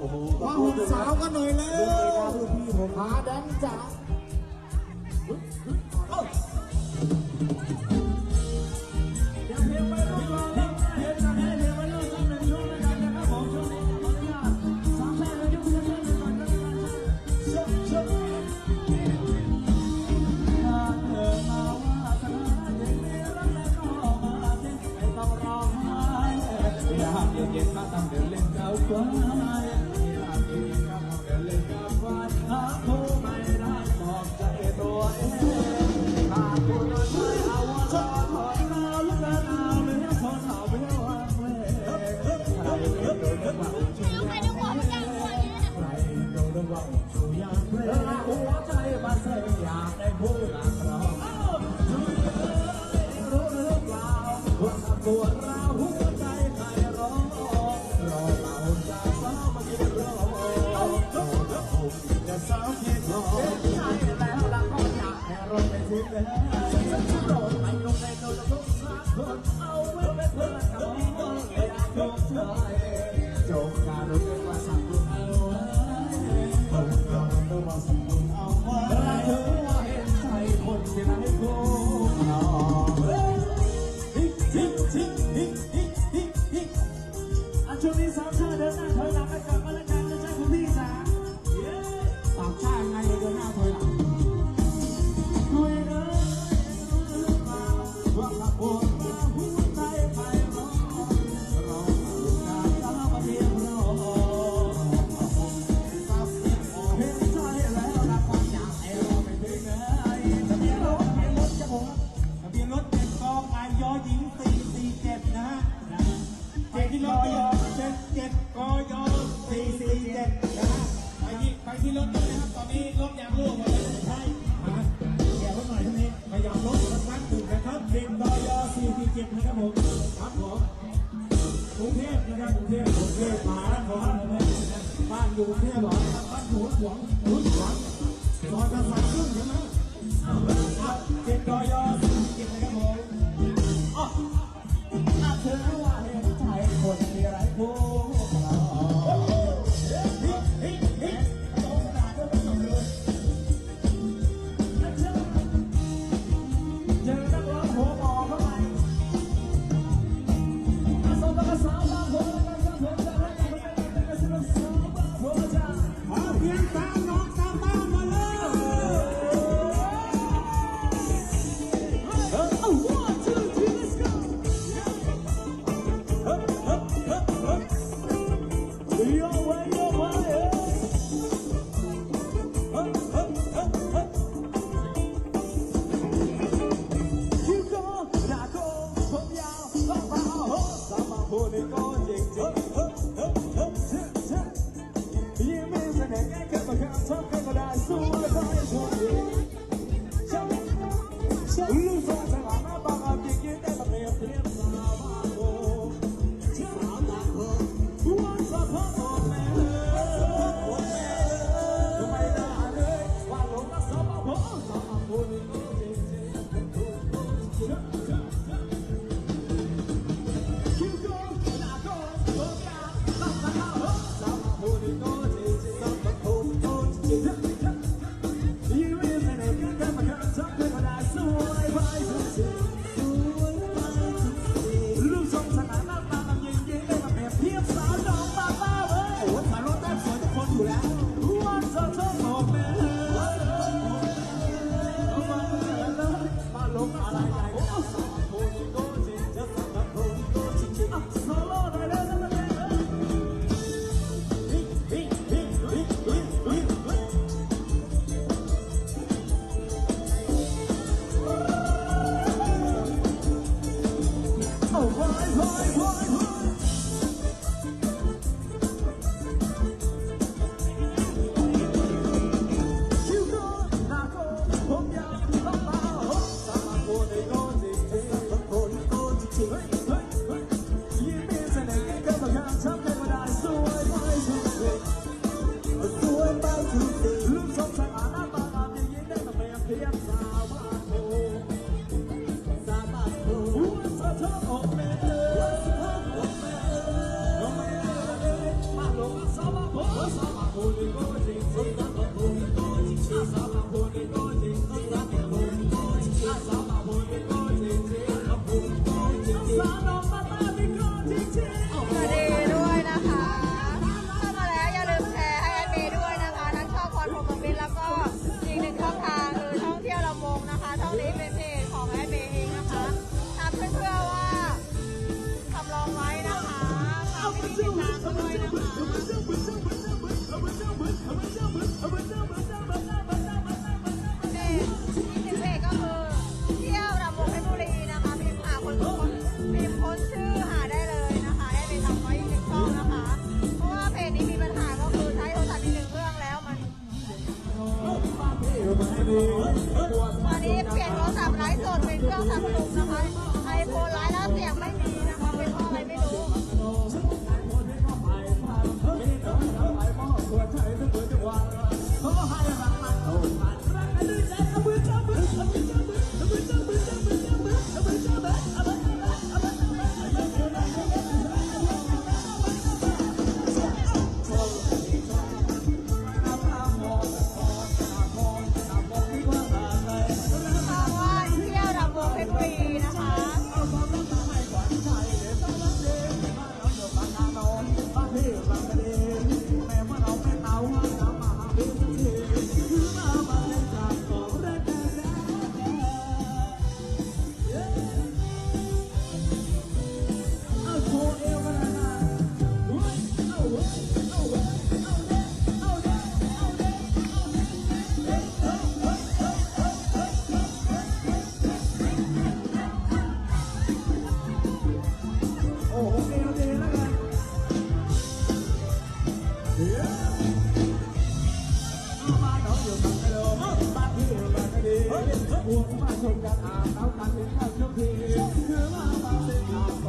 โอ้โหาหุ่นสาวกันหน่อยแล้วพี่หาแดนจ๋า ก็ว่าชูยาเพลงหัวใจมาเสียอยากได้ผู้หลักรอชูยาเพลงรู้หรือเปล่าว่าปวดราวหัวใจใครร้อรอเราจะซ้อมมากินร้องโดนผมจะซ้อมเพียงพอใจแล้วเราก็อยากให้รถไปถึงแล้ ผมครับผมกรุงเทพนะครับกรุงเทพกรุงเทพมหานครบ้านอยู่เทพเหรอบ้านหนูหลวงหนูหลวงซอยกระสัง boy, boy, boy. Thank you. uống mà dùng cả áo táo cắn đến hàng trước thì hứa mà bao đến nào.